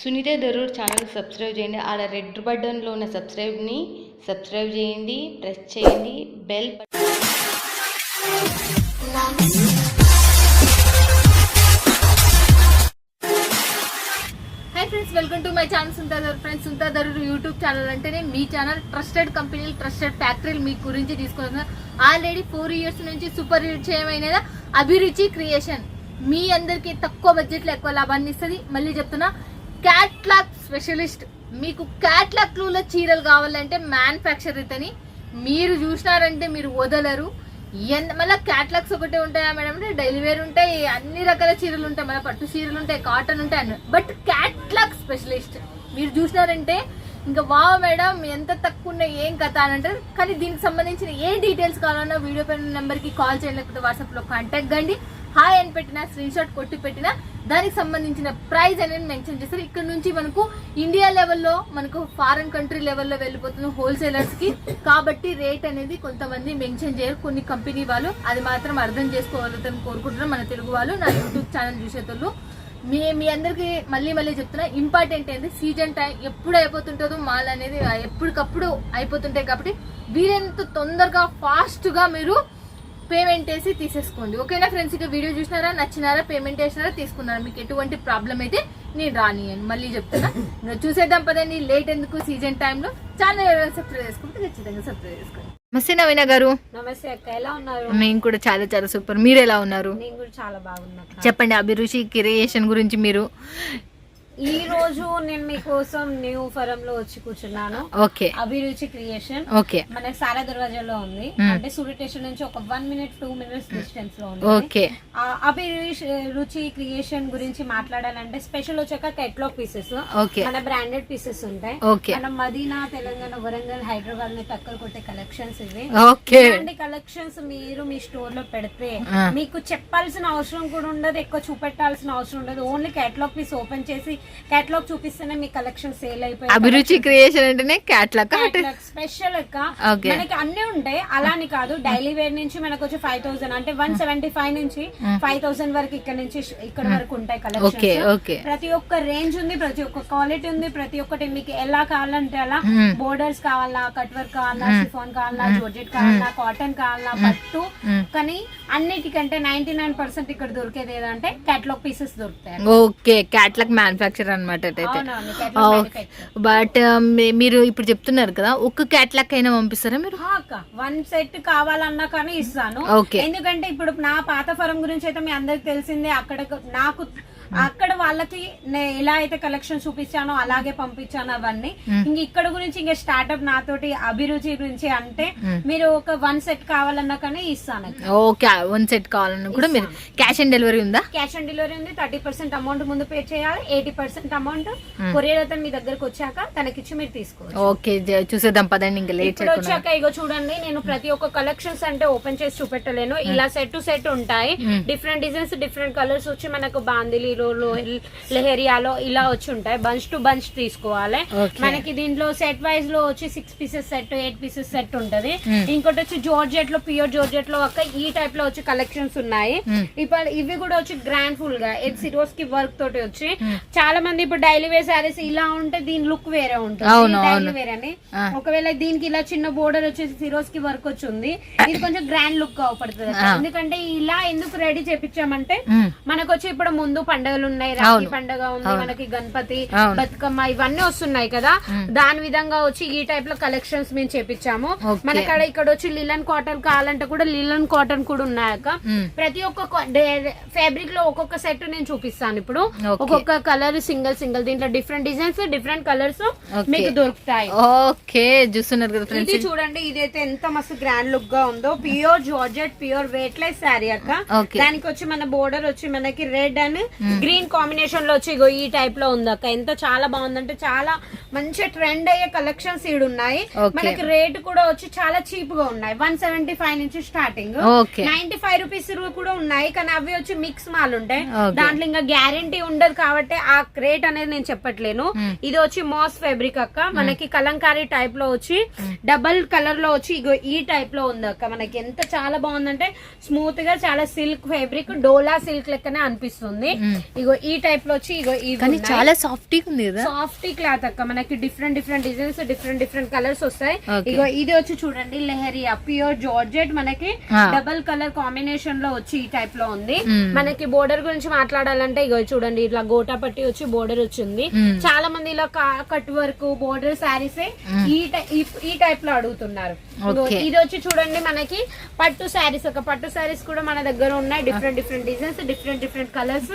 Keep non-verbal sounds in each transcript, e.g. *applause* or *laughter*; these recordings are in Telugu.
సునీత దరూర్ ఛానల్ సబ్స్క్రైబ్ చేయండి. ఆడ రెడ్ బటన్లో ఉన్న సబ్స్క్రైబ్ని సబ్స్క్రైబ్ చేయండి. ప్రెస్ చేయండి. Bell hi friends welcome to my channel సుంతాదర్ friends సుంతాదర్ యూట్యూబ్ ఛానల్ అంటేనే మీ ఛానల్ ట్రస్టెడ్ కంపెనీలు ట్రస్టెడ్ ఫ్యాక్టరీలు మీ గురించి తీసుకుంటున్నారు ఆల్రెడీ ఫోర్ ఇయర్స్ నుంచి సూపర్ హిట్ చేయమైనదా అభిరుచి క్రియేషన్ మీ అందరికి తక్కువ బడ్జెట్లో ఎక్కువ లాభాన్ని ఇస్తుంది. మళ్ళీ చెప్తున్నా క్యాట్లాగ్ స్పెషలిస్ట్. మీకు క్యాట్లాగ్లో చీరలు కావాలంటే మ్యానుఫ్యాక్చర్ ఇతని. మీరు చూసినారంటే మీరు వదలరు. ఎంత మళ్ళీ క్యాట్లాగ్స్ ఒకటే ఉంటాయా మేడం అంటే డైలీ వేర్ ఉంటాయి అన్ని రకాల చీరలు ఉంటాయి. మళ్ళీ పట్టు చీరలు ఉంటాయి కాటన్ ఉంటాయి అన్ని. But catalogue specialist. మీరు చూసినారంటే ఇంకా వావ్ మేడం ఎంత తక్కువ ఉన్న ఏం కథ అని అంటారు. కానీ దీనికి సంబంధించిన ఏ డీటెయిల్స్ కావాలన్నా వీడియో పైన నెంబర్కి కాల్ చేయండి లేకపోతే వాట్సాప్లో కాంటాక్ట్ కండి. హాయ్ అని పెట్టిన స్క్రీన్ షాట్ కొట్టి పెట్టిన దానికి సంబంధించిన ప్రైజ్ అనేది మెన్షన్ చేస్తారు. ఇక్కడ నుంచి మనకు ఇండియా లెవెల్లో మనకు ఫారెన్ కంట్రీ లెవెల్లో వెళ్ళిపోతున్న హోల్సేలర్స్కి కాబట్టి రేట్ అనేది కొంతమంది మెన్షన్ చేయరు. కొన్ని కంపెనీ వాళ్ళు అది మాత్రం అర్థం చేసుకోవాలని కోరుకుంటున్నాం మన తెలుగు వాళ్ళు నా యూట్యూబ్ ఛానల్ చూసేటోళ్ళు. మీ మీ అందరికి మళ్ళీ మళ్ళీ చెప్తున్నా ఇంపార్టెంట్ ఏంటి సీజన్ టైం ఎప్పుడు అయిపోతుంటుందో మాల్ అనేది ఎప్పటికప్పుడు అయిపోతుంటాయి కాబట్టి వీలైనంత తొందరగా ఫాస్ట్గా మీరు పేమెంట్ వేసి తీసేసుకోండి. ఓకేనా ఫ్రెండ్స్ ఇక వీడియో చూసినారా నచ్చినారా పేమెంట్ వేసినారా తీసుకున్నారా? మీకు ఎటువంటి ప్రాబ్లం అయితే నేను రానియను మళ్ళీ చెప్తున్నా. చూసేద్దాం పదండి. లేట్ ఎందుకు? సీజన్ టైంలో ఛానల్ ఎవరైనా సబ్స్క్రైబ్ చేసుకుంటే ఖచ్చితంగా సబ్స్క్రైబ్ చేసుకోండి. నమస్తే నవీన గారు. నమస్తే అక్క. ఎలా ఉన్నారు? నేను కూడా చాలా చాలా సూపర్ మీరు ఎలా ఉన్నారు? నేను కూడా చాలా. చెప్పండి అభిరుచి క్రియేషన్ గురించి మీరు. ఈ రోజు నేను మీకోసం న్యూ ఫరం లో వచ్చి కూర్చున్నాను. ఓకే. అభిరుచి క్రియేషన్. ఓకే. మన సారా దర్వాజాలో ఉంది. అంటే సూర్య స్టేషన్ నుంచి ఒక వన్ మినిట్ టూ మినిట్స్ డిస్టెన్స్లో ఉంది. ఓకే. అభిరుచి రుచి క్రియేషన్ గురించి మాట్లాడాలంటే స్పెషల్ వచ్చాక కెట్లాగ్ పీసెస్ ఓకే. మన బ్రాండెడ్ పీసెస్ ఉంటాయి. ఓకే. మన మదీనా తెలంగాణ వరంగల్ హైదరాబాద్ని టక్కర్ కొట్టే కలెక్షన్స్ ఇవి. ఓకే. ఇలాంటి కలెక్షన్స్ మీరు మీ స్టోర్లో పెడితే. మీకు చెప్పాల్సిన అవసరం కూడా ఉండదు ఎక్కువ చూపెట్టాల్సిన అవసరం ఉండదు. ఓన్లీ కేటలాగ్ పీస్ ఓపెన్ చేసి కేటలాగ్ చూపిస్తేనే మీ కలెక్షన్ సేల్ అయిపోయి అభిరుచి క్రియేషన్ అంటేనే క్యాట్లాగ్ స్పెషల్ అక్క. మనకి అన్ని ఉంటాయి. అలాని కాదు డైలీ వేర్ నుంచి మనకు వచ్చి ఫైవ్ థౌసండ్ అంటే వన్ సెవెంటీ ఫైవ్ నుంచి ఫైవ్ థౌసండ్ వరకు ఇక్కడ నుంచి ఇక్కడ వరకు ఉంటాయి కలెక్షన్ ప్రతి ఒక్క రేంజ్ ఉంది ప్రతి ఒక్క క్వాలిటీ ఉంది ప్రతి ఒక్కటి మీకు ఎలా కావాలంటే అలా. బోర్డర్స్ కావాలా కట్ వర్క్ కావాలా సిఫాన్ కావాలా జోర్జెట్ కావాలా కాటన్ కావాలా పట్టు. కానీ అన్నిటికంటే నైన్టీ నైన్ పర్సెంట్ ఇక్కడ దొరికేది ఏదంటే కేటలాగ్ పీసెస్ దొరుకుతాయి ఓకే క్యాట్లాగ్ మ్యానుఫ్యాక్చర్ అనమాట అయితే. బట్ మీరు ఇప్పుడు చెప్తున్నారు కదా ఒక్క క్యాట్లాగ్ అయినా పంపిస్తారా మీరు వన్ సెట్ కావాలన్నా కానీ ఇస్తాను. ఎందుకంటే ఇప్పుడు నా పాత ఫరం గురించి అయితే మీ అందరికి తెలిసిందే అక్కడ నాకు అక్కడ వాళ్ళకి నేను ఎలా అయితే కలెక్షన్ చూపించానో అలాగే పంపించాను అవన్నీ. ఇంక ఇక్కడ గురించి ఇంకా స్టార్ట్అప్ నాతోటి అభిరుచి గురించి అంటే మీరు ఒక వన్ సెట్ కావాలన్నా కానీ ఇస్తాను ఓకే వన్ సెట్ కావాలన్నా కూడా మీరు క్యాష్ ఆన్ డెలివరీ ఉందా? క్యాష్ ఆన్ డెలివరీ ఉంది థర్టీ పర్సెంట్ అమౌంట్ ముందు పే చేయాలి ఎయిటీ పర్సెంట్ అమౌంట్ కొరియర్ అతను మీ దగ్గరకు వచ్చాక తనకిచ్చి మీరు తీసుకోవచ్చు. ఓకే చూసేద్దాం పదండి ఇంకా లేట్ వచ్చాక ఇగో చూడండి నేను ప్రతి ఒక్క కలెక్షన్స్ అంటే ఓపెన్ చేసి చూపెట్టలేను. ఇలా సెట్ టు సెట్ ఉంటాయి. డిఫరెంట్ డిజైన్స్ డిఫరెంట్ కలర్స్ వచ్చి మనకు బాందిలీలో లెహరియాలో ఇలా వచ్చి ఉంటాయి. బంచ్ టు బంచ్ తీసుకోవాలి. మనకి దీంట్లో సెట్ వైజ్లో వచ్చి six pieces set eight pieces set ఉంటది. ఇంకోటి వచ్చి జోర్జెట్లో ప్యూర్ జోర్జెట్లో ఒక ఈ టైప్లో వచ్చి కలెక్షన్స్ ఉన్నాయి. ఇప్పుడు ఇవి కూడా వచ్చి గ్రాండ్ ఫుల్గా. ఎయిట్ సిరోస్కి వర్క్ తోటి వచ్చి చాలా మంది ఇప్పుడు డైలీ వేర్ సారీస్ ఇలా ఉంటే దీని లుక్ వేరే ఉంటుంది. డైలీ. వేర్ అని. ఒకవేళ దీనికి ఇలా చిన్న బోర్డర్ వచ్చేసి సిరోస్కి వర్క్ వచ్చి ఉంది ఇది కొంచెం గ్రాండ్ లుక్ ఆ. ఎందుకంటే ఇలా ఎందుకు రెడీ చేపించామంటే. మనకు వచ్చి ఇప్పుడు ముందు పండుగలు ఉన్నాయి రాఖీ. పండుగ ఉంది మనకి గణపతి. బతుకమ్మ ఇవన్నీ వస్తున్నాయి కదా దాని విధంగా వచ్చి ఈ టైప్లో కలెక్షన్స్ మేము చేపించాము. మనకాడ ఇక్కడ వచ్చి లిలన్ కాటన్ కావాలంటే కూడా లిలన్ కాటన్ కూడా ఉన్నాయక. ప్రతి ఒక్క ఫ్యాబ్రిక్లో ఒక్కొక్క సెట్ నేను చూపిస్తాను ఇప్పుడు. ఒక్కొక్క కలర్ సింగిల్ సింగిల్ దీంట్లో డిఫరెంట్ డిజైన్స్ డిఫరెంట్ కలర్స్. మీకు దొరుకుతాయి ఓకే చూస్తున్నారు కదా ఇది చూడండి ఇదైతే ఎంత మస్తు గ్రాండ్ లుక్గా ఉందో pure georgette pure weight less sari అక్క. దానికి వచ్చి మన బోర్డర్ వచ్చి మనకి రెడ్ అండ్ గ్రీన్ కాంబినేషన్లో వచ్చి ఇగో ఈ టైప్లో ఉంది అక్క ఎంత చాలా బాగుందంటే చాలా మంచి ట్రెండ్ అయ్యే కలెక్షన్స్ ఈడు ఉన్నాయి. మనకి రేట్ కూడా వచ్చి చాలా చీప్గా ఉన్నాయి. వన్ సెవెంటీ ఫైవ్ నుంచి స్టార్టింగ్ నైన్టీ ఫైవ్ రూపీస్ కూడా ఉన్నాయి. కానీ అవి వచ్చి మిక్స్ మాల్ ఉంటాయి. దాంట్లో ఇంకా గ్యారంటీ ఉండదు కాబట్టి ఆ రేట్ అనేది నేను చెప్పట్లేను. ఇది వచ్చి మాస్ ఫ్యాబ్రిక్ అక్క. మనకి కలంకారీ టైప్లో వచ్చి డబల్ కలర్లో వచ్చి ఇగో ఈ టైప్లో ఉంది అక్క. మనకి ఎంత చాలా బాగుందంటే స్మూత్గా చాలా సిల్క్ ఫ్యాబ్రిక్ డోలా సిల్క్ లెక్కనే అనిపిస్తుంది. ఇగో ఈ టైప్లో వచ్చి ఇగో కానీ చాలా సాఫ్టీగా ఉంది కదా సాఫ్ట్ క్లాత్ అక్క మనకి different different designs different different colours వస్తాయి. ఇగో ఇది వచ్చి చూడండి లెహరియా ప్యూర్ జార్జెట్ మనకి. డబల్ కలర్ కాంబినేషన్లో వచ్చి ఈ టైప్లో ఉంది Mm. మనకి బోర్డర్ గురించి మాట్లాడాలంటే ఇగో చూడండి ఇట్లా గోటా పట్టి వచ్చి బోర్డర్ వచ్చింది Mm. చాలా మంది ఇలా కట్ వర్క్ బోర్డర్ శారీస్ ఈ ఈ- టైప్లో అడుగుతున్నారు. ఇది వచ్చి చూడండి మనకి పట్టు శారీస్ ఒక పట్టు శారీస్ కూడా మన దగ్గర ఉన్నాయి different different designs different different colours.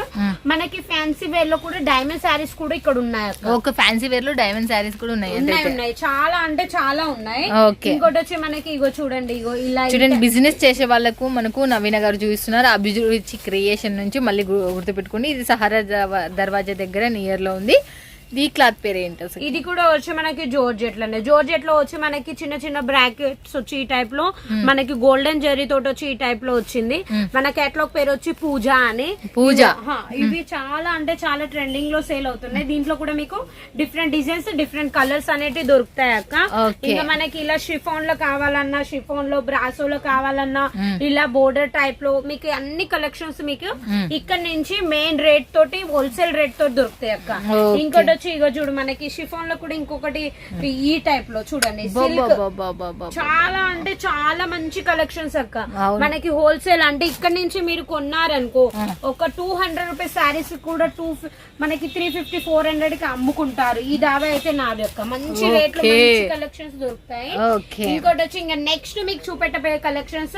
మనకి ఫ్యాన్సీ వేర్లో కూడా డైమండ్ శారీస్ కూడా ఇక్కడ ఉన్నాయి ఒక ఫ్యాన్సీ వేర్లో డైమండ్ శారీస్ కూడా ఉన్నాయి. ఉన్నాయి ఉన్నాయి. చాలా అంటే చాలా ఉన్నాయి. ఇంకోటి వచ్చి మనకి ఇగో చూడండి ఇగో ఇలా చూడండి బిజినెస్ చేసే వాళ్ళకు మనకు నవీన గారు చూపిస్తున్నారు. అభిరుచి క్రియేషన్ నుంచి మళ్ళీ గుర్తుపెట్టుకుని ఇది సహారా దర్వా- దర్వాజా దగ్గర నియర్లో ఉంది. ఈ క్లాత్ పేరు ఏంటి అసలు? ఇది కూడా వచ్చి మనకి జోర్జెట్లోనే జోర్జెట్లో వచ్చి మనకి చిన్న చిన్న బ్రాకెట్స్ వచ్చి ఈ టైప్లో మనకి గోల్డెన్ జరీ తోటి వచ్చి ఈ టైప్లో వచ్చింది. మన కేటలాగ్ పేరు వచ్చి పూజ అని. పూజ. ఇవి చాలా అంటే చాలా ట్రెండింగ్లో సేల్ అవుతున్నాయి. దీంట్లో కూడా మీకు డిఫరెంట్ డిజైన్స్ డిఫరెంట్ కలర్స్ అనేటివి దొరుకుతాయి అక్క. ఇంకా మనకి ఇలా షిఫాన్లో కావాలన్నా షిఫాన్లో బ్రాసో లో కావాలన్నా ఇలా బోర్డర్ టైప్లో మీకు అన్ని కలెక్షన్స్ మీకు ఇక్కడ నుంచి మెయిన్ రేట్ తోటి హోల్సేల్ రేట్ తోటి దొరుకుతాయి అక్క. ఇంకోటి వచ్చి ఇగో చూడు మనకి షిఫాన్లో కూడా ఇంకొకటి ఈ టైప్లో చూడండి సిల్క్ చాలా అంటే చాలా మంచి కలెక్షన్స్ అక్క. మనకి హోల్సేల్ అంటే ఇక్కడ నుంచి మీరు కొన్నారనుకో ఒక టూ హండ్రెడ్ రూపీస్ శారీస్ కూడా టూ మనకి త్రీ ఫిఫ్టీ ఫోర్ హండ్రెడ్కి అమ్ముకుంటారు. ఈ దావా అయితే నాది అక్క. మంచి రేట్లో కలెక్షన్స్ దొరుకుతాయి. ఇంకోటి వచ్చి ఇంకా నెక్స్ట్ మీకు చూపెట్టబోయే కలెక్షన్స్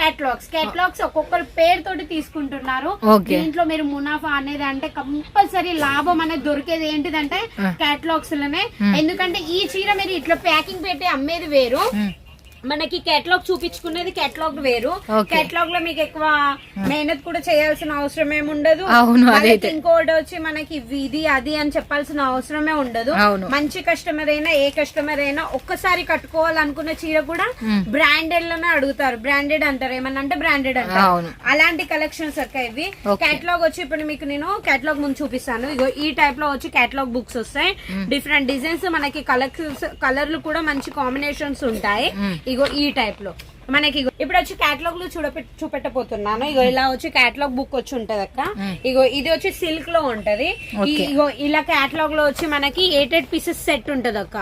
కేటలాగ్స్ కేటలాగ్స్ ఒక్కొక్కరు పేరు తోటి తీసుకుంటున్నారు. దీంట్లో మీరు మునాఫా అనేది అంటే కంపల్సరీ లాభం అనేది దొరికేది ఏంటిదంటే కేటలాగ్స్లోనే. ఎందుకంటే ఈ చీర మీరు ఇట్లా ప్యాకింగ్ పెట్టి అమ్మేది వేరు. మనకి కేటలాగ్ చూపించుకునేది కేటలాగ్ వేరు. కేటలాగ్లో మీకు ఎక్కువ మెహనత్ కూడా చేయాల్సిన అవసరం ఏమి ఉండదు. అవును. ఇంకోటి వచ్చి మనకి ఇవి ఇది అది అని చెప్పాల్సిన అవసరమే ఉండదు. మంచి కస్టమర్ అయినా ఏ కస్టమర్ అయినా ఒక్కసారి కట్టుకోవాలనుకున్న చీర కూడా బ్రాండెడ్లోనే అడుగుతారు. బ్రాండెడ్ అంటారు. ఏమన్నా అంటే బ్రాండెడ్ అంటారు. అలాంటి కలెక్షన్స్ అక్క ఇవి. కేటలాగ్ వచ్చి ఇప్పుడు మీకు నేను కేటలాగ్ ముందు చూపిస్తాను. ఇగో ఈ టైప్లో వచ్చి కేటలాగ్ బుక్స్ వస్తాయి. డిఫరెంట్ డిజైన్స్ మనకి కలెక్షన్స్ కలర్లు కూడా మంచి కాంబినేషన్స్ ఉంటాయి. ఇగో ఈ టైప్లో మనకి ఇప్పుడు వచ్చి కేటలాగ్లో చూడ చూపెట్టబోతున్నాను. ఇగో ఇలా వచ్చి కేటలాగ్ బుక్ వచ్చి ఉంటది అక్క ఇగో ఇది వచ్చి సిల్క్లో ఉంటది. ఇగో ఇలా కేటలాగ్లో వచ్చి మనకి ఎయిట్ ఎయిట్ పీసెస్ సెట్ ఉంటది అక్క.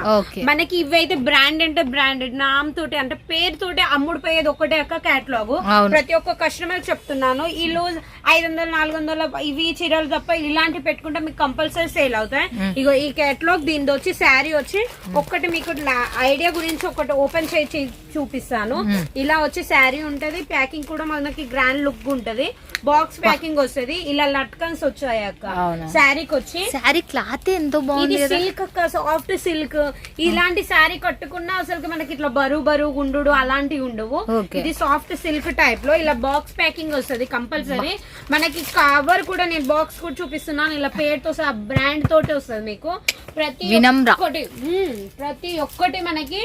మనకి ఇవైతే బ్రాండ్ అంటే బ్రాండెడ్ నామ్ తోటి అంటే పేరు తోటి అమ్ముడుపోయేది ఒకటే అక్క కేటలాగ్. ప్రతి ఒక్క కస్టమర్ చెప్తున్నాను. ఈ లూజ్ ఐదు వందలు నాలుగు వందల ఇవి చీరలు తప్ప ఇలాంటివి పెట్టుకుంటే మీకు కంపల్సరీ సేల్ అవుతాయి. ఇగో ఈ కేటలాగ్ దీని వచ్చి శారీ వచ్చి ఒక్కటి మీకు ఐడియా గురించి ఒకటి ఓపెన్ చేసి చూపిస్తాను. ఇలా వచ్చి శారీ ఉంటుంది. ప్యాకింగ్ కూడా మనకి గ్రాండ్ లుక్ ఉంటుంది. బాక్స్ ప్యాకింగ్ వస్తది. ఇలా లట్కన్స్ వచ్చాయి అక్క. శారీకి వచ్చి శారీ క్లాత్ ఎంతో బాగుంది సిల్క్ అక్క సాఫ్ట్ సిల్క్ ఇలాంటి శారీ కట్టుకున్నా అసలు మనకి ఇట్లా బరువు బరువు గుండు అలాంటివి ఉండవు. ఇది సాఫ్ట్ సిల్క్ టైప్లో ఇలా బాక్స్ ప్యాకింగ్ వస్తది కంపల్సరీ. మనకి కవర్ కూడా నేను బాక్స్ కూడా చూపిస్తున్నాను. ఇలా పేరుతో బ్రాండ్ తోటి వస్తది మీకు. ప్రతి. ఒక్కటి ప్రతి ఒక్కటి మనకి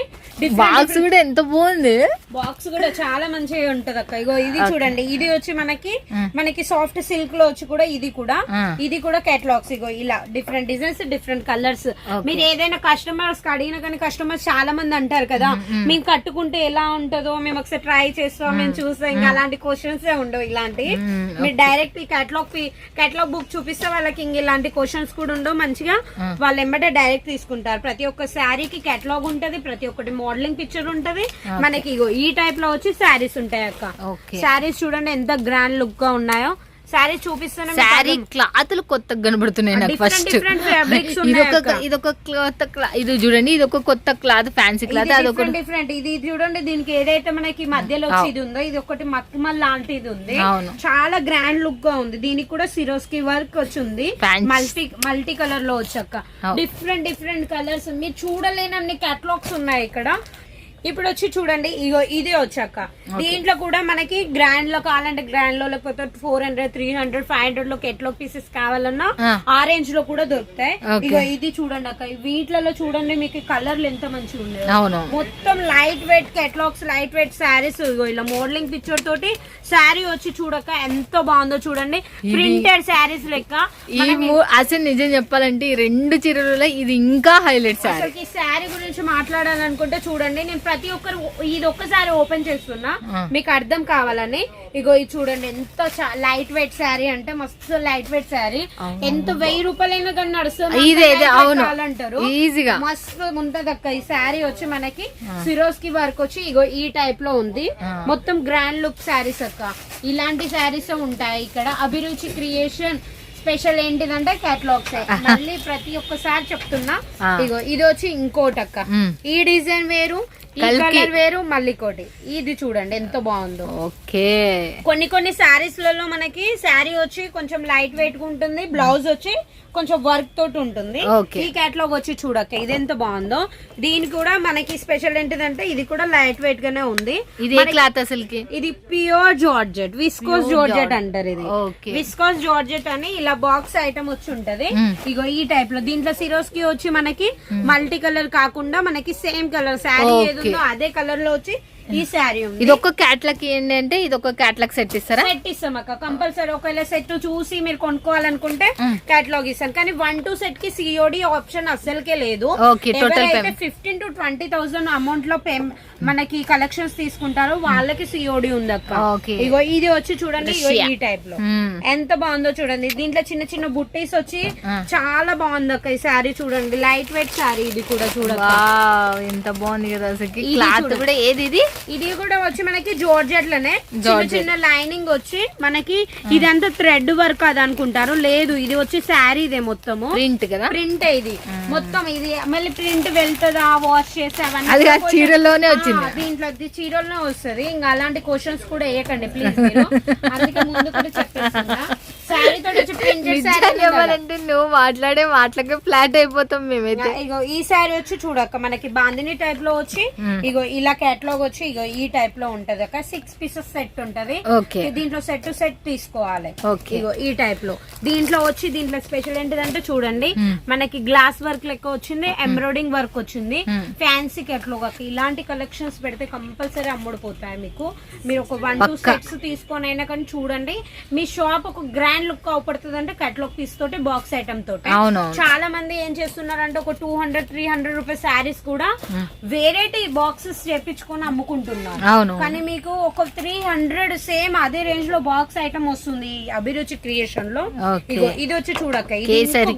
బాక్స్ కూడా ఎంత బాగుంది. బాక్స్ కూడా చాలా మంచిగా ఉంటది అక్క ఇగో ఇది చూడండి. ఇది వచ్చి మనకి మనకి సాఫ్ట్ సిల్క్లో వచ్చి కూడా ఇది కూడా. ఇది కూడా కేటలాగ్స్ ఇగో ఇలా డిఫరెంట్ డిజైన్స్ డిఫరెంట్ కలర్స్ మీరు ఏదైనా కస్టమర్స్ అడిగినా కానీ కస్టమర్స్ చాలా మంది అంటారు కదా మేము కట్టుకుంటే ఎలా ఉంటుందో మేము ఒకసారి ట్రై చేస్తాం మేము చూస్తాం ఇంకా అలాంటి క్వశ్చన్స్ ఉండవు ఇలాంటి. మీరు డైరెక్ట్ ఈ కేటలాగ్ కేటలాగ్ బుక్ చూపిస్తే వాళ్ళకి ఇంక ఇలాంటి క్వశ్చన్స్ కూడా ఉండవు. మంచిగా వాళ్ళు ఎంబటే డైరెక్ట్ తీసుకుంటారు. ప్రతి ఒక్క శారీకి కేటలాగ్ ఉంటది ప్రతి ఒక్కటి మోడలింగ్ పిక్చర్ ఉంటది. మనకి ఇగో ఈ టైప్లో వచ్చి శారీస్ ఉంటాయి అక్క శారీస్ చూడండి ఎంత గ్రాండ్ లుక్గా ఉన్నాయో? శారీస్ చూపిస్తాను శారీ క్లాత్లు కొత్తగా కనబడుతున్నాయి నాకు ఫస్ట్ *laughs* ఇది ఒక అక్క. ఇది కొత్త చూడండి ఇది ఒక కొత్త క్లాత్ ఫ్యాన్సీ క్లాత్ అదొక డిఫరెంట్ ఇది చూడండి దీనికి ఏదైతే మనకి మధ్యలో ఇది ఉందో ఇది ఒకటి మక్కుమల్ లాంటిది ఉంది. చాలా గ్రాండ్ లుక్గా ఉంది. దీనికి కూడా సిరోస్కి వర్క్ వచ్చి ఉంది. Fancy. మల్టీ మల్టీ కలర్లో వచ్చాక. డిఫరెంట్ డిఫరెంట్ కలర్స్ మీరు చూడలేనన్ని కేటలాగ్స్ ఉన్నాయి ఇక్కడ. ఇప్పుడు వచ్చి చూడండి ఇగో ఇదే వచ్చాక. దీంట్లో కూడా మనకి గ్రాండ్లో కావాలంటే గ్రాండ్లో లేకపోతే four hundred three hundred five హండ్రెడ్లో కెట్లో పీసెస్ కావాలన్నా ఆ. ఆ రేంజ్లో కూడా దొరుకుతాయి. ఇగో ఇది చూడండి అక్క వీటిలలో చూడండి మీకు కలర్లు ఎంత మంచిగా ఉన్నాయి. మొత్తం light weight catalogues light weight saris ఇలా మోడలింగ్ పిక్చర్ తోటి శారీ వచ్చి చూడక ఎంత బాగుందో చూడండి. ప్రింటెడ్ శారీస్ లెక్క. ఈ అసలు నిజం చెప్పాలంటే ఈ రెండు చీరలలో ఇది ఇంకా హైలైట్ శారీ అసలు ఈ శారీ గురించి మాట్లాడాలనుకుంటే చూడండి నేను ప్రతి ఒక్కరు ఇది ఒక్కసారి ఓపెన్ చేస్తున్నా. మీకు అర్థం కావాలని. ఇగో ఇది చూడండి ఎంత లైట్ వెయిట్ శారీ అంటే మస్తు లైట్ వెయిట్ శారీ. ఎంత వెయ్యి రూపాయలైనా కానీ నడుస్తుంది ఈజీగా. మస్తు ఉంటది అక్క. ఈ శారీ వచ్చి మనకి సిరోస్కి వర్క్ వచ్చి ఇగో ఈ టైప్లో ఉంది. మొత్తం గ్రాండ్ లుక్ శారీస్ అక్క. ఇలాంటి శారీస్ ఉంటాయి ఇక్కడ. అభిరుచి క్రియేషన్ స్పెషల్ ఏంటిదంటే కేటలాగ్స్ మళ్ళీ ప్రతి ఒక్కసారి చెప్తున్నా. ఇగో ఇది వచ్చి ఇంకోటి అక్క మ్. ఈ డిజైన్ వేరు. కలర్ వేరు మళ్ళీ కోటి. ఇది చూడండి ఎంత బాగుందో. ఓకే. కొన్ని కొన్ని శారీస్లలో మనకి శారీ వచ్చి కొంచెం లైట్ వెయిట్గా ఉంటుంది బ్లౌజ్ వచ్చి కొంచెం వర్క్ తోటి ఉంటుంది. ఈ కేటలాగ్ వచ్చి చూడక్క ఇది ఎంత బాగుందో. దీని కూడా మనకి స్పెషల్ ఏంటిదంటే ఇది కూడా లైట్ వెయిట్ గానే ఉంది. ఇది క్లాత్ అసలుకి? ఇది ప్యూర్ జార్జెట్ విస్కోస్ జార్జెట్. అంటారు ఇది. విస్కోస్ జార్జెట్ అని ఇలా బాక్స్ ఐటమ్ వచ్చి ఉంటది. ఇగో ఈ టైప్లో దీంట్లో సిరోస్కి వచ్చి మనకి మల్టీ కలర్ కాకుండా మనకి సేమ్ కలర్ శారీ. ఏది అదే కలర్లో వచ్చి ఈ శారీ ఇది ఒక క్యాట్లాగ్ ఏంటంటే ఇది ఒక క్యాట్లాగ్ సెట్ ఇస్తారా సెట్ ఇస్తాం అక్క కంపల్సరీ ఒకవేళ సెట్ చూసి మీరు కొనుక్కోవాలనుకుంటే. కేటలాగ్ ఇస్తాం కానీ వన్ టు సెట్కి సిఓడి ఆప్షన్ అస్సలకే లేదు payment. Fifteen to twenty thousand అమౌంట్లో మనకి కలెక్షన్స్ తీసుకుంటారో వాళ్ళకి సిఓడి ఉంది అక్క. ఇగో ఇది వచ్చి చూడండి. ఈ టైప్లో మ్మ్. ఎంత బాగుందో చూడండి దీంట్లో చిన్న చిన్న బుట్టీస్ వచ్చి. చాలా బాగుంది అక్క ఈ శారీ చూడండి లైట్ వెయిట్ శారీ ఇది కూడా వావ్, ఎంత బాగుంది కదా క్లాత్ చూడు. కూడా ఏది ఇది ఇది కూడా వచ్చి మనకి జార్జెట్లోనే చిన్న. చిన్న లైనింగ్ వచ్చి మనకి ఇదంతా థ్రెడ్ వర్క్ అది అనుకుంటారు. లేదు ఇది వచ్చి శారీ ఇదే మొత్తము. ప్రింట్ కదా? ప్రింట్ ఇది. మొత్తం ఇది. మళ్ళీ ప్రింట్ వెళ్తుందా వాష్ కొంచెం- చీరలోనే వచ్చింది. దీంట్లో చీరలోనే వస్తుంది. ఇంకా అలాంటి క్వశ్చన్స్ కూడా వేయకండి ప్లీజ్ *laughs* అందుకే ముందు కూడా చెప్పేస్తున్నా. నువ్వు మాట్లాడే మాటలకే ఫ్లాట్ అయిపోతాం మేమైతే. ఇగో ఈ శారీ వచ్చి చూడక్క మనకి బాందిని టైప్లో వచ్చి ఇగో ఇలా కేటలాగ్ వచ్చి ఇగో ఈ టైప్లో ఉంటది అక్క. సిక్స్ పీసెస్ సెట్ ఉంటది. ఓకే. దీంట్లో సెట్ టు సెట్ తీసుకోవాలి. ఇగో ఈ టైప్లో. దీంట్లో వచ్చి దీంట్లో స్పెషల్ ఏంటిదంటే చూడండి మనకి గ్లాస్ వర్క్ లెక్క వచ్చింది ఎంబ్రాయిడింగ్ వర్క్ వచ్చింది. ఫ్యాన్సీ కేటలాగ్ అక్క. ఇలాంటి కలెక్షన్స్ పెడితే కంపల్సరీ అమ్ముడుపోతాయి మీకు. మీరు ఒక వన్ టూ. సెట్స్ తీసుకొని అయినా కానీ చూడండి మీ షాప్ ఒక గ్రాండ్ లుక్ అవపడుతుంది అంటే కేటలాగ్ పీస్ తోటి బాక్స్ ఐటమ్ తోటి. చాలా మంది ఏం చేస్తున్నారంటే ఒక two hundred three hundred rupees saris కూడా వేరేటి బాక్సెస్ చేపించుకొని అమ్ముకుంటున్నారు. కానీ మీకు ఒక త్రీ హండ్రెడ్ సేమ్ అదే రేంజ్లో బాక్స్ ఐటమ్ వస్తుంది అభిరుచి క్రియేషన్లో. ఇది వచ్చి చూడక్క ఇది కేసరి.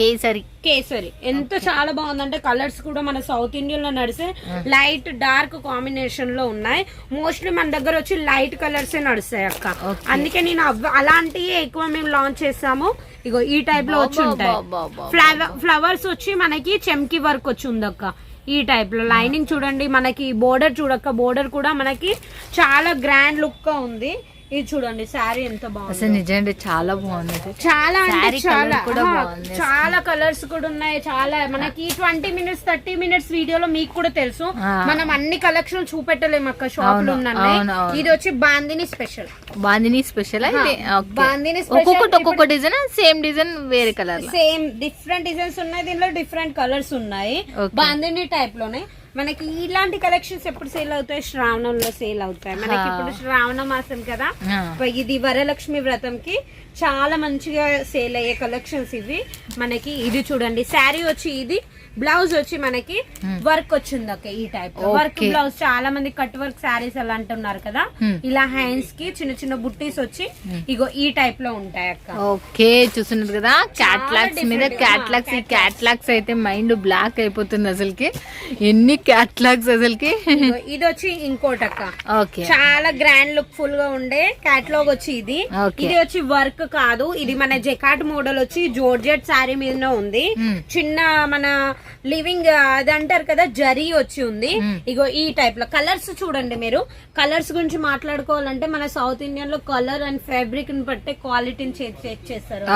కేసరి కేసరి ఎంత చాలా బాగుందంటే కలర్స్ కూడా మన సౌత్ ఇండియన్లో నడిసే లైట్ డార్క్ కాంబినేషన్లో ఉన్నాయి. మోస్ట్లీ మన దగ్గర వచ్చి లైట్ కలర్స్ నడుస్తాయి అక్క. అందుకే నేను అలాంటివి ఎక్కువ మేము లాంచ్ చేస్తాము. ఇగో ఈ టైప్లో వచ్చి ఉంటాయి. ఫ్లవర్ ఫ్లవర్స్ వచ్చి మనకి చెమ్కి వర్క్ వచ్చి ఉందక్క ఈ టైప్లో లైనింగ్ చూడండి మనకి బోర్డర్ చూడక్క బోర్డర్ కూడా మనకి చాలా గ్రాండ్ లుక్గా ఉంది. ఇది చూడండి శారీ ఎంత బాగుంది అసలు నిజంగా చాలా బాగుంది. చాలా అంటే చాలా. చాలా కలర్స్ కూడా ఉన్నాయి చాలా మనకి ట్వంటీ మినిట్స్ థర్టీ మినిట్స్ వీడియోలో మీకు కూడా తెలుసు. మనం అన్ని కలెక్షన్ చూపెట్టలేము అక్క షాప్లో ఉన్నాయి. ఇది వచ్చి బాందిని స్పెషల్ బాందిని స్పెషల్ అయితే. బాందిని ఒక్కొక్కటి ఒక్కొక్క డిజైన్ సేమ్ డిజైన్ వేరే కలర్ సేమ్ డిఫరెంట్ డిజైన్స్ ఉన్నాయి దీనిలో డిఫరెంట్ కలర్స్ ఉన్నాయి. బాందిని టైప్లోనే మనకి ఇలాంటి కలెక్షన్స్ ఎప్పుడు సేల్ అవుతాయి? శ్రావణంలో సేల్ అవుతాయి. మనకి ఇప్పుడు శ్రావణ మాసం కదా. ఇది వరలక్ష్మి వ్రతంకి చాలా మంచిగా సేల్ అయ్యే కలెక్షన్స్ ఇవి. మనకి ఇది చూడండి శారీ వచ్చి ఇది బ్లౌజ్ వచ్చి మనకి వర్క్ వచ్చింది అక్క ఈ టైప్ వర్క్. బ్లౌజ్ చాలా మంది కట్ వర్క్ శారీస్ అలా అంటున్నారు కదా. Hmm. ఇలా హ్యాండ్స్కి చిన్న చిన్న బుట్టీస్ వచ్చి ఇగో ఈ టైప్లో ఉంటాయి అక్క. ఓకే చూస్తున్నారు కదా? క్యాట్లాగ్స్ మీద. క్యాట్లాగ్స్ ఈ క్యాట్లాగ్స్ అయితే మైండ్ బ్లాక్ అయిపోతుంది అసలుకి. ఎన్ని క్యాట్లాగ్స్ అసలుకి? ఇది వచ్చి ఇంకోటి అక్క. ఓకే. చాలా గ్రాండ్ లుక్ ఫుల్గా ఉండే క్యాటలాగ్ వచ్చి ఇది. ఇది వచ్చి వర్క్ కాదు. ఇది మన జెకాట్ మోడల్ వచ్చి జోర్జెట్ శారీ మీదనే ఉంది. Hmm. చిన్న మన లివింగ్ అది అంటారు కదా జరీ వచ్చి ఉంది. ఇగో ఈ టైప్లో. కలర్స్ చూడండి మీరు. కలర్స్ గురించి మాట్లాడుకోవాలంటే మన సౌత్ ఇండియన్లో కలర్ అండ్ ఫ్యాబ్రిక్ని బట్టే క్వాలిటీని చెక్ చేస్తారు.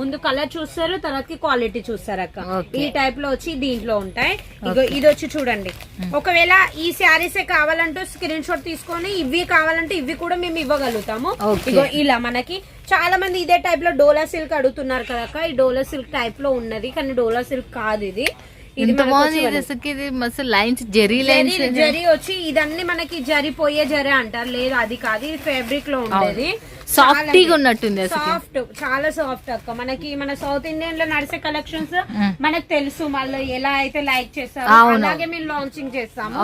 ముందు కలర్ చూస్తారు తర్వాత క్వాలిటీ చూస్తారు అక్క. ఈ టైప్లో వచ్చి దీంట్లో ఉంటాయి. ఇగో ఇది వచ్చి చూడండి. ఒకవేళ ఈ శారీస్ కావాలంటే స్క్రీన్ షాట్ తీసుకొని ఇవి కావాలంటే ఇవి కూడా మేము ఇవ్వగలుగుతాము. ఇగో ఇలా మనకి చాలా మంది ఇదే టైప్లో డోలా సిల్క్ అడుగుతున్నారు కదా ఈ డోలా సిల్క్ టైప్లో ఉన్నది కానీ డోలా సిల్క్ కాదు ఇది. ఇది మస్తు లైన్స్ జెరీ లైన్స్ జరీ జరీ వచ్చి ఇదన్నీ మనకి జరిపోయే జరీ అంటారు. లేదు అది కాదు ఇది ఫ్యాబ్రిక్లో ఉండేది. సాఫ్టీగా ఉన్నట్టుంది సాఫ్ట్ చాలా సాఫ్ట్ అక్క. మనకి మన సౌత్ ఇండియన్లో నడిచే కలెక్షన్స్ మనకు తెలుసు మళ్ళీ ఎలా అయితే లైక్ చేస్తారో. అలాగే మేము లాంచింగ్ చేస్తాము.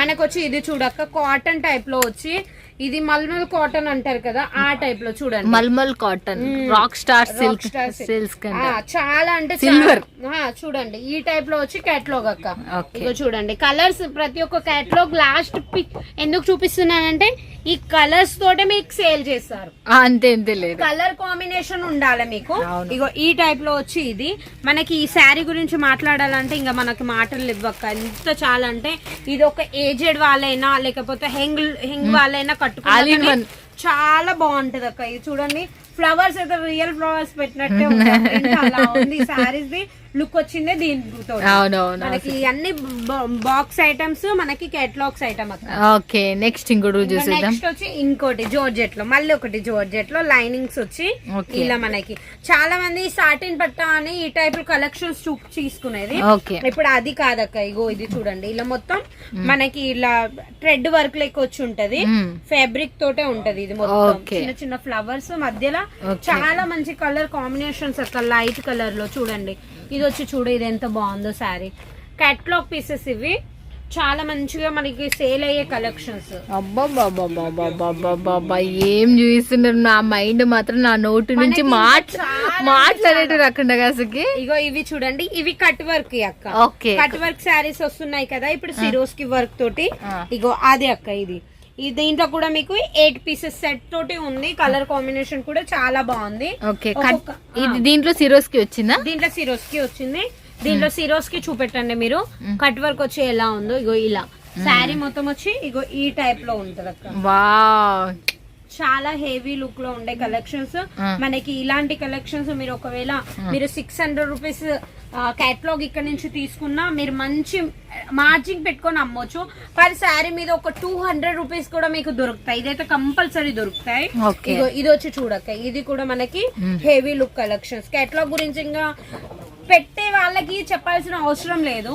మనకు వచ్చి ఇది చూడక్క కాటన్ టైప్లో వచ్చి ఇది మల్మల్ కాటన్ అంటారు కదా ఆ టైప్లో చూడండి. Malmal cotton. Rock star silk. Silk చాలా అంటే ఆ, చూడండి ఈ టైప్లో వచ్చి క్యాట్లాగ్ అక్క. ఇగో చూడండి కలర్స్ ప్రతి ఒక్క క్యాట్లాగ్ లాస్ట్ పిక్ ఎందుకు చూపిస్తున్నానంటే ఈ కలర్స్ తోటే మీకు సేల్ చేస్తారు. అంతే అంతే లేదు. కలర్ కాంబినేషన్ ఉండాలి మీకు. ఇగో ఈ టైప్లో వచ్చి ఇది. మనకి ఈ శారీ గురించి మాట్లాడాలంటే ఇంకా మనకి మాటలు ఇవ్వక్క ఎంత చాలా అంటే ఇది ఒక ఏజెడ్ వాళ్ళైనా లేకపోతే హెంగ్ హెంగ్ వాళ్ళైనా in కట్టుకుని one. చాలా బాగుంటది అక్క ఇది చూడంండి ఫ్లవర్స్ అయితే రియల్ ఫ్లవర్స్ పెట్టినట్టే ఉంది ఇంకా అలా ఉంది సారీస్ ది లుక్ వచ్చిందే దీనితో అవునవును మనకి అన్ని బాక్స్ ఐటమ్స్ మనకి కేటలాగ్స్ ఐటమ్ ఓకే నెక్స్ట్ ఇంకోటి చూసేద్దాం. నెక్స్ట్ వచ్చి ఇంకోటి జోర్జెట్లో మళ్ళీ ఒకటి జోర్జెట్లో లైనింగ్స్ వచ్చి. ఇలా మనకి. చాలా మంది సాటిన్ పట్ట అని ఈ టైప్ కలెక్షన్స్ తీసుకునేది. ఓకే. ఇప్పుడు అది కాదక్క ఇగో ఇది చూడండి. ఇలా మొత్తం మనకి ఇలా థ్రెడ్ వర్క్ లెక్క వచ్చి ఉంటది. ఫ్యాబ్రిక్ తోటే ఉంటది ఇది మొత్తం. చిన్న చిన్న ఫ్లవర్స్ మధ్యలో. చాలా మంచి కలర్ కాంబినేషన్స్ అక్క లైట్ కలర్లో చూడండి. ఇది వచ్చి చూడు ఇది ఎంత బాగుందో శారీ. క్యాట్లాగ్ పీసెస్ ఇవి. చాలా మంచిగా మనకి సేల్ అయ్యే కలెక్షన్స్ ఏం చూపిస్తున్నారు? నా మైండ్ మాత్రం నా నోటు నుంచి మనకి మాట్లా చాలా మాట్లాడేట్టు రాకుండా అసలుకి ఇగో ఇవి చూడండి ఇవి కట్ వర్క్ అక్క. ఓకే. కట్ వర్క్ శారీస్ వస్తున్నాయి కదా ఇప్పుడు సిరోస్కి వర్క్ తోటి. ఇగో అదే అక్క ఇది. దీంట్లో కూడా మీకు ఎయిట్ పీసెస్ సెట్ తోటి ఉంది. కలర్ కాంబినేషన్ కూడా చాలా బాగుంది. ఓకే దీంట్లో సిరోస్కి వచ్చిందా? దీంట్లో సిరోస్కి వచ్చింది. దీంట్లో సిరోస్కి చూపెట్టండి మీరు. కట్ వర్క్ వచ్చి ఎలా ఉందో ఇగో ఇలా. శారీ మొత్తం వచ్చి ఇగో ఈ టైప్లో ఉంటది అక్క. చాలా హెవీ లుక్లో ఉండే కలెక్షన్స్. మనకి ఇలాంటి కలెక్షన్స్ మీరు ఒకవేళ మీరు సిక్స్ హండ్రెడ్ రూపీస్ కేటలాగ్ ఇక్కడ నుంచి తీసుకున్నా మీరు మంచి మార్జిన్ పెట్టుకొని అమ్మొచ్చు. కానీ శారీ మీద ఒక టూ హండ్రెడ్ రూపీస్ కూడా మీకు దొరుకుతాయి. ఇదైతే కంపల్సరీ దొరుకుతాయి. ఇది వచ్చి చూడక్క. ఇది కూడా మనకి హెవీ లుక్ కలెక్షన్స్ కేటలాగ్ గురించి ఇంకా పెట్టే వాళ్ళకి చెప్పాల్సిన అవసరం లేదు.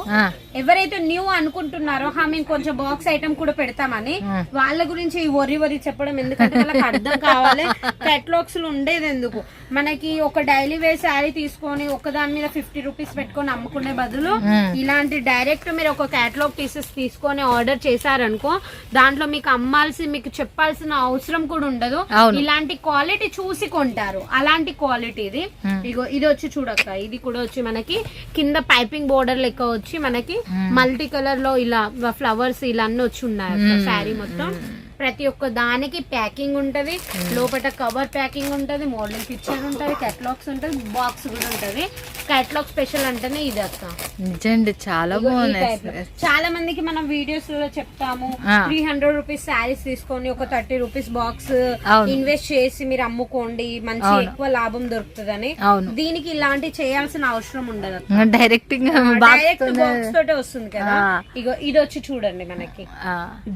ఎవరైతే న్యూ అనుకుంటున్నారో హా మేము కొంచెం బాక్స్ ఐటమ్ కూడా పెడతామని వాళ్ళ గురించి వరి వరి చెప్పడం ఎందుకంటే వాళ్ళకి అర్థం కావాలి. కేటలాగ్స్ ఉండేది ఎందుకు? మనకి ఒక డైలీ వేర్ శారీ తీసుకొని ఒక దాని మీద ఫిఫ్టీ రూపీస్ పెట్టుకొని అమ్ముకునే బదులు. ఇలాంటి డైరెక్ట్ మీరు ఒక కేటలాగ్ పీసెస్ తీసుకొని ఆర్డర్ చేశారనుకో దాంట్లో మీకు అమ్మాల్సి మీకు చెప్పాల్సిన అవసరం కూడా ఉండదు. ఇలాంటి క్వాలిటీ చూసి కొంటారు. అలాంటి క్వాలిటీ ఇది. ఇగో ఇది వచ్చి చూడక్క ఇది కూడా వచ్చి మనకి కింద పైపింగ్ బోర్డర్ లెక్క వచ్చి మనకి మల్టీ కలర్లో ఇలా ఫ్లవర్స్ ఇలా అన్ని వచ్చి ఉన్నాయి శారీ మొత్తం. ప్రతి ఒక్క దానికి ప్యాకింగ్ ఉంటది. లోపల కవర్ ప్యాకింగ్ ఉంటది మోడలింగ్ పిక్చర్ ఉంటది కేటలాగ్స్ ఉంటది బాక్స్ కూడా ఉంటది. కేటలాగ్ స్పెషల్ అంటేనే ఇది అక్క. నిజండి చాలా బాగున్నాయి. చాలా మందికి మనం వీడియోస్లో చెప్తాము. త్రీ హండ్రెడ్ రూపీస్ శారీస్ తీసుకొని ఒక థర్టీ రూపీస్ బాక్స్. ఇన్వెస్ట్ చేసి మీరు అమ్ముకోండి మంచి. ఎక్కువ లాభం దొరుకుతుందని. దీనికి ఇలాంటి చేయాల్సిన అవసరం ఉండదు డైరెక్ట్ డైరెక్ట్ బాక్స్ తోటే వస్తుంది కదా. ఇగో ఇది వచ్చి చూడండి మనకి.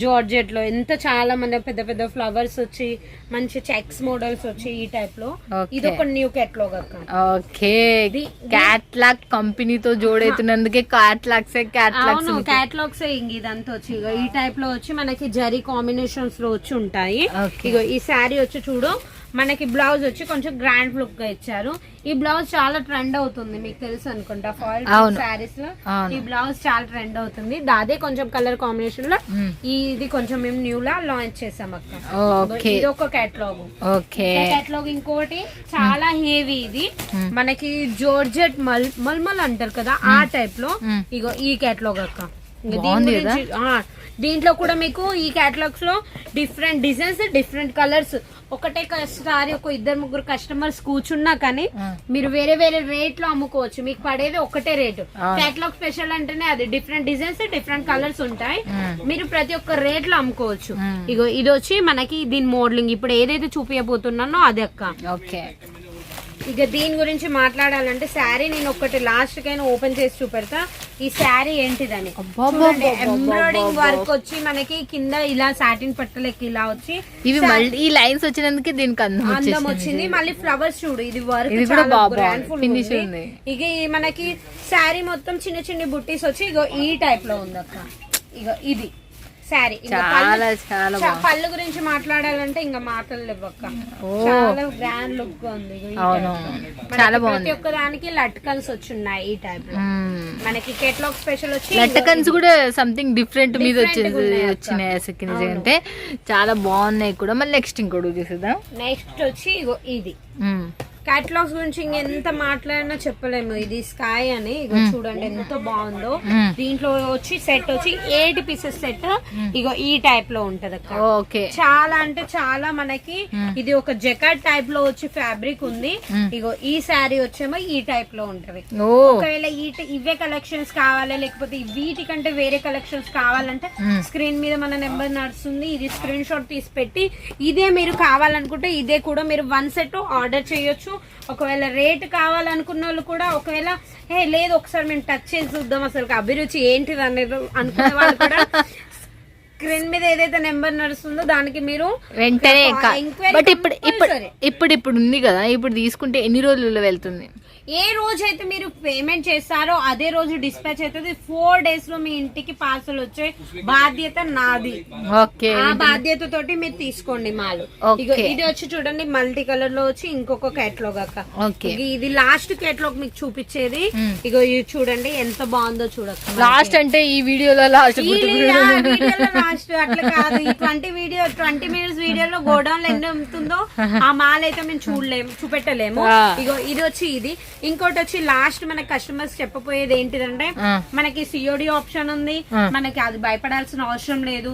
జార్జెట్లో ఎంత చాలా మంది పెద్ద పెద్ద ఫ్లవర్స్ వచ్చి మంచి చెక్స్ మోడల్స్ వచ్చి ఈ టైప్లో. ఇది ఒక న్యూ కేటలాగ్ అక్క. ఓకే. క్యాట్లాగ్ కంపెనీతో జోడైతున్నందుకే క్యాట్లాగ్స్ అవును క్యాట్లాగ్స్ క్యాటలాగ్స్ ఇదంతా వచ్చి. ఈ టైప్లో వచ్చి మనకి జరీ కాంబినేషన్స్లో వచ్చి ఉంటాయి. ఇగో ఈ శారీ వచ్చి చూడు మనకి బ్లౌజ్ వచ్చి కొంచెం గ్రాండ్ లుక్గా ఇచ్చారు. ఈ బ్లౌజ్ చాలా ట్రెండ్ అవుతుంది మీకు తెలుసు అనుకుంటా. అవును. శారీస్. ఈ బ్లౌజ్ చాలా ట్రెండ్ అవుతుంది. అదే కొంచెం కలర్ కాంబినేషన్లో ఇది కొంచెం మేము న్యూ లా లాంచ్ చేసాం అక్క. ఇది ఒక కేటలాగ్ కేటలాగ్ ఇంకోటి చాలా హెవీ ఇది. మనకి జోర్జెట్ మల్ మల్మల్ అంటారు కదా ఆ టైప్లో. ఇగో ఈ కేటలాగ్ అక్క. దీంట్లో కూడా మీకు ఈ కేటలాగ్స్లో డిఫరెంట్ డిజైన్స్ డిఫరెంట్ కలర్స్ ఒకటే సారి ఒక ఇద్దరు ముగ్గురు కస్టమర్స్ కూర్చున్నా కానీ మీరు వేరే వేరే రేట్లో అమ్ముకోవచ్చు. మీకు పడేది ఒకటే రేటు. కేటలాగ్ స్పెషల్ అంటేనే అది డిఫరెంట్ డిజైన్స్ డిఫరెంట్ కలర్స్ ఉంటాయి. మీరు ప్రతి ఒక్క రేట్లో అమ్ముకోవచ్చు ఇగో ఇది వచ్చి మనకి దీని మోడలింగ్ ఇప్పుడు ఏదైతే చూపించబోతున్నానో అది అక్క. ఓకే. ఇక దీని గురించి మాట్లాడాలంటే శారీ నేను ఒకటి లాస్ట్ కైనా ఓపెన్ చేసి చూపెడతా. ఈ శారీ ఏంటిదని? ఎంబ్రాయిడింగ్ వర్క్ వచ్చి మనకి కింద ఇలా సాటిన్ పట్టలకి ఇలా వచ్చి ఇవి మళ్ళీ ఈ లైన్స్ వచ్చినందుకే దీనికి అందం వచ్చింది. మళ్ళీ ఫ్లవర్స్ చూడు ఇది వర్క్. ఇక మనకి శారీ మొత్తం చిన్న చిన్న బుట్టీస్ వచ్చి ఇగో ఈ టైప్లో ఉంది అక్క ఇగో ఇది. శారీ. చాలా చాలా పళ్ళు గురించి మాట్లాడాలంటే ఇంకా మాటలు లేవక్క ఓ. చాలా గ్రాండ్ లుక్ ఉంది. చాలా ప్రతి బాగుంది. ఒక్క దానికి లట్కన్స్ వచ్చున్నాయి ఈ టైప్లో. మనకి కేటలాగ్ స్పెషల్ వచ్చి లట్టకన్స్ కూడా సంథింగ్ డిఫరెంట్ మీద వచ్చేసి అక్క. వచ్చినాయి అసలు నిజంగా అంటే. చాలా బాగున్నాయి కూడా. మళ్ళీ నెక్స్ట్ ఇంకోటి చూసేద్దాం. నెక్స్ట్ వచ్చి ఇది. మ్మ్. క్యాటలాగ్స్ గురించి ఇంకెంత మాట్లాడినా చెప్పలేము. ఇది స్కై అని. ఇగో చూడండి ఎంత బాగుందో. దీంట్లో వచ్చి సెట్ వచ్చి ఎయిట్ పీసెస్ సెట్ ఇగో ఈ టైప్లో ఉంటది అక్క. ఓకే. చాలా అంటే చాలా మనకి ఇది ఒక జెకెట్ టైప్లో వచ్చి ఫ్యాబ్రిక్ ఉంది. ఇగో ఈ శారీ వచ్చేమో ఈ టైప్లో ఉంటది. ఒకవేళ ఈ ఇవే కలెక్షన్స్ కావాలి లేకపోతే వీటికంటే వేరే కలెక్షన్స్ కావాలంటే స్క్రీన్ మీద మన నెంబర్ నడుస్తుంది. ఇది స్క్రీన్ షాట్ తీసి పెట్టి ఇదే మీరు కావాలనుకుంటే ఇదే కూడా మీరు వన్ సెట్ ఆర్డర్ చేయొచ్చు. ఒకవేళ రేట్ కావాలనుకున్న వాళ్ళు కూడా ఒకవేళ హే లేదు ఒకసారి మేము టచ్ చేసి చూద్దాం అసలు అభిరుచి ఏంటిది అనేది అనుకునే వాళ్ళు కూడా స్క్రీన్ మీద ఏదైతే నెంబర్ నడుస్తుందో దానికి మీరు వెంటనే బట్ ఇప్పుడు ఇప్పుడు. ఇప్పుడు ఇప్పుడు ఉంది కదా ఇప్పుడు తీసుకుంటే ఎన్ని రోజుల్లో వెళ్తుంది ఏ రోజు అయితే మీరు పేమెంట్ చేస్తారో అదే రోజు డిస్పాచ్ అవుతుంది. ఫోర్ డేస్లో మీ ఇంటికి పార్సల్ వచ్చే బాధ్యత నాది. ఓకే. ఆ బాధ్యత తోటి మీరు తీసుకోండి మాలు. ఇది వచ్చి చూడండి మల్టీ కలర్లో వచ్చి ఇంకొక కేటలాగ్ అక్క. ఇది లాస్ట్ కేటలాగ్ మీకు చూపించేది. ఇగో ఇది చూడండి ఎంత బాగుందో చూడక్క లాస్ట్ అంటే ఈ వీడియోలో లాస్ట్ లాస్ట్ అట్లా కాదు. ఈ ట్వంటీ వీడియో ట్వంటీ మినిట్స్ వీడియోలో గోడౌన్ ఎన్ని అమ్ముతుందో ఆ మాల్ అయితే మేము చూడలేము చూపెట్టలేము. ఇగో ఇది వచ్చి ఇది. ఇంకోటి వచ్చి లాస్ట్ మన కస్టమర్స్ చెప్పబోయేది ఏంటిదంటే. మనకి సిఓడి ఆప్షన్ ఉంది. మనకి అది భయపడాల్సిన అవసరం లేదు.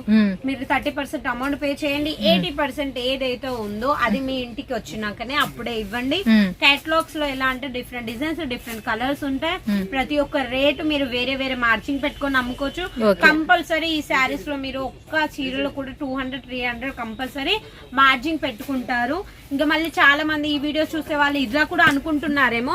మీరు థర్టీ పర్సెంట్ అమౌంట్ పే చేయండి. ఎయిటీ పర్సెంట్ ఏదైతే ఉందో అది మీ ఇంటికి వచ్చినాకనే అప్పుడే ఇవ్వండి. కేటలాగ్స్లో ఎలా అంటే డిఫరెంట్ డిజైన్స్ డిఫరెంట్ కలర్స్ ఉంటాయి. ప్రతి ఒక్క రేటు మీరు వేరే వేరే మార్జింగ్ పెట్టుకొని అమ్ముకోవచ్చు. కంపల్సరీ ఈ శారీస్లో మీరు ఒక్క చీరలో కూడా two hundred three hundred compulsory margin పెట్టుకుంటారు. ఇంకా మళ్ళీ చాలా మంది ఈ వీడియో చూసే వాళ్ళు ఇట్లా కూడా అనుకుంటున్నారేమో.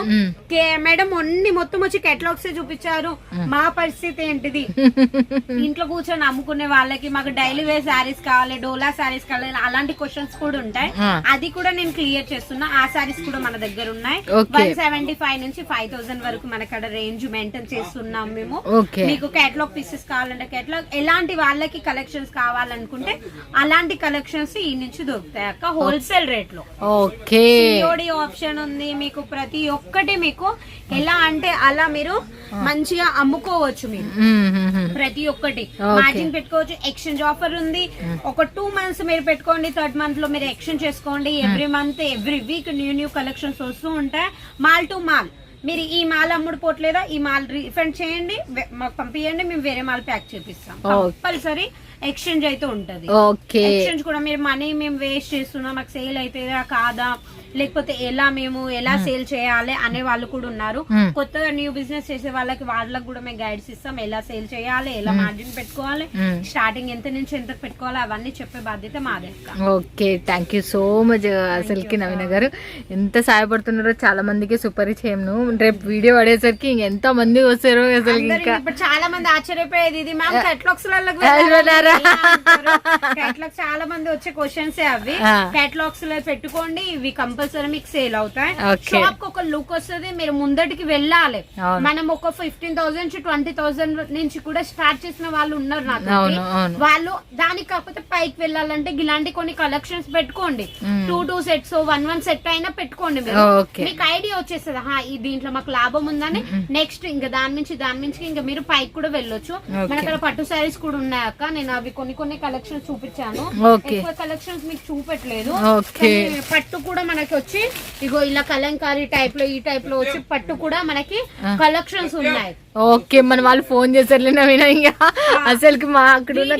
మేడం అన్ని మొత్తం వచ్చి కేటలాగ్స్ చూపించారు. మా పరిస్థితి ఏంటిది? *laughs* ఇంట్లో కూర్చొని అమ్ముకునే వాళ్ళకి మాకు డైలీ వేర్ శారీస్ కావాలి డోలా శారీస్ కావాలి అలాంటి క్వశ్చన్స్ కూడా ఉంటాయి. అది కూడా నేను క్లియర్ చేస్తున్నా. ఆ శారీస్ కూడా మన దగ్గర ఉన్నాయి. వన్ సెవెంటీ ఫైవ్ నుంచి ఫైవ్ థౌసండ్ వరకు మన అక్కడ రేంజ్ మెయింటైన్ చేస్తున్నాం మేము. మీకు కేటలాగ్ పీసెస్ కావాలంటే కేటలాగ్ ఎలాంటి వాళ్ళకి కలెక్షన్స్ కావాలనుకుంటే అలాంటి కలెక్షన్స్ ఈ నుంచి దొరుకుతాయి అక్క హోల్సేల్ రేట్లో. ఓకే. ఆప్షన్ ఉంది మీకు ప్రతి ఒక్కటి మీకు ఎలా అంటే అలా మీరు మంచిగా అమ్ముకోవచ్చు మీరు. ప్రతి ఒక్కటి. మ్యాచింగ్ పెట్టుకోవచ్చు. ఎక్స్చేంజ్ ఆఫర్ ఉంది. ఒక టూ మంత్స్ మీరు పెట్టుకోండి. థర్డ్ మంత్లో మీరు ఎక్స్చేంజ్ చేసుకోండి. Every month every week new new collections వస్తూ ఉంటాయి. మాల్ టు మాల్ మీరు ఈ మాల్ అమ్ముడు పోట్లేదా ఈ మాల్ రీఫండ్ చేయండి. మాకు పంపించండి మేము వేరే మాల్ ప్యాక్ చేపిస్తాం. కంపల్సరీ ఎక్స్చేంజ్ అయితే ఉంటది. ఓకే ఎక్స్చేంజ్ కూడా మీరు మనీ మేము వేస్ట్ చేస్తున్నాం మాకు సేల్ అవుతుందా కాదా లేకపోతే ఎలా మేము ఎలా సేల్ చేయాలి అనే వాళ్ళు కూడా ఉన్నారు. Hmm. కొత్తగా న్యూ బిజినెస్ చేసే వాళ్ళకి వాళ్ళకి కూడా మేము గైడ్స్ ఇస్తాం ఎలా సేల్ చేయాలి ఎలా మార్జిన్ పెట్టుకోవాలి Hmm. స్టార్టింగ్ ఎంత నుంచి ఎంత పెట్టుకోవాలి అవన్నీ చెప్పే బాధ్యత మాదే okay thank you so much అసలుకి నవీన గారు. ఎంత సహాయపడుతున్నారో చాలా మందికి సుపరిచయంను రేపు వీడియో పడేసరికి ఇంకెంత మంది వస్తారు అసలు ఇంకా. చాలా మంది ఆశ్చర్యపోయేది ఇది. మ్యామ్ కేటలాగ్స్ వెళ్ళారా? కేటలాగ్ *laughs* చాలా మంది వచ్చే క్వశ్చన్స్ అవి. కేటలాగ్స్లో పెట్టుకోండి ఇవి కంపల్సరీ మీకు సేల్ అవుతాయి. షాప్కి ఒక లుక్ వస్తుంది మీరు ముందటికి వెళ్ళాలి. మనం ఒక ఫిఫ్టీన్ థౌసండ్ ట్వంటీ థౌసండ్ నుంచి కూడా స్టార్ట్ చేసిన వాళ్ళు ఉన్నారు నాకు. వాళ్ళు దానికి కాకపోతే పైకి వెళ్ళాలంటే ఇలాంటి కొన్ని కలెక్షన్స్ పెట్టుకోండి. Two two sets one one set అయినా పెట్టుకోండి మీరు Okay. మీకు ఐడియా వచ్చేస్తుంది హా ఈ దీంట్లో మాకు లాభం ఉందని నెక్స్ట్ ఇంకా దాని నుంచి దాని నుంచి ఇంకా మీరు పైకి కూడా వెళ్ళొచ్చు. మన అక్కడ పట్టు శారీస్ కూడా ఉన్నాయి అక్క నేను అవి కొన్ని కొన్ని కలెక్షన్స్ చూపించాను. ఎక్కువ కలెక్షన్స్ మీకు. కానీ పట్టు కూడా మనకి వచ్చి ఇగో ఇలా కలంకారీ టైప్లో ఈ టైప్లో వచ్చి పట్టు కూడా మనకి కలెక్షన్స్ ఉన్నాయి ఓకే మన వాళ్ళు ఫోన్ చేశారులే నవీన ఇంకా అసలుకి మా అక్కడ ఉన్న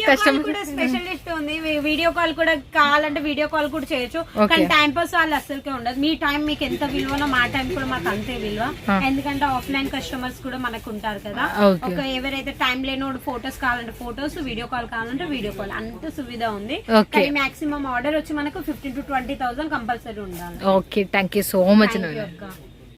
కూడా స్పెషలిస్ట్ ఉంది వీడియో కాల్ కూడా కావాలంటే వీడియో కాల్ కూడా చేయొచ్చు. కానీ టైం పాస్ వాళ్ళు అసలుకే ఉండదు. మీ టైం మీకు ఎంత విలువనో మా టైం కూడా మాకు అంతే విలువ. ఎందుకంటే ఆఫ్లైన్ కస్టమర్స్ కూడా మనకు ఉంటారు కదా. ఒక ఎవరైతే టైం లేనోడు ఫోటోస్ కావాలంటే ఫోటోస్ వీడియో కాల్ కావాలంటే వీడియో కాల్. అంత సువిధ ఉంది. కానీ మాక్సిమం ఆర్డర్ వచ్చి మనకు fifteen to twenty thousand compulsory ఉండాలి. Okay thank you so much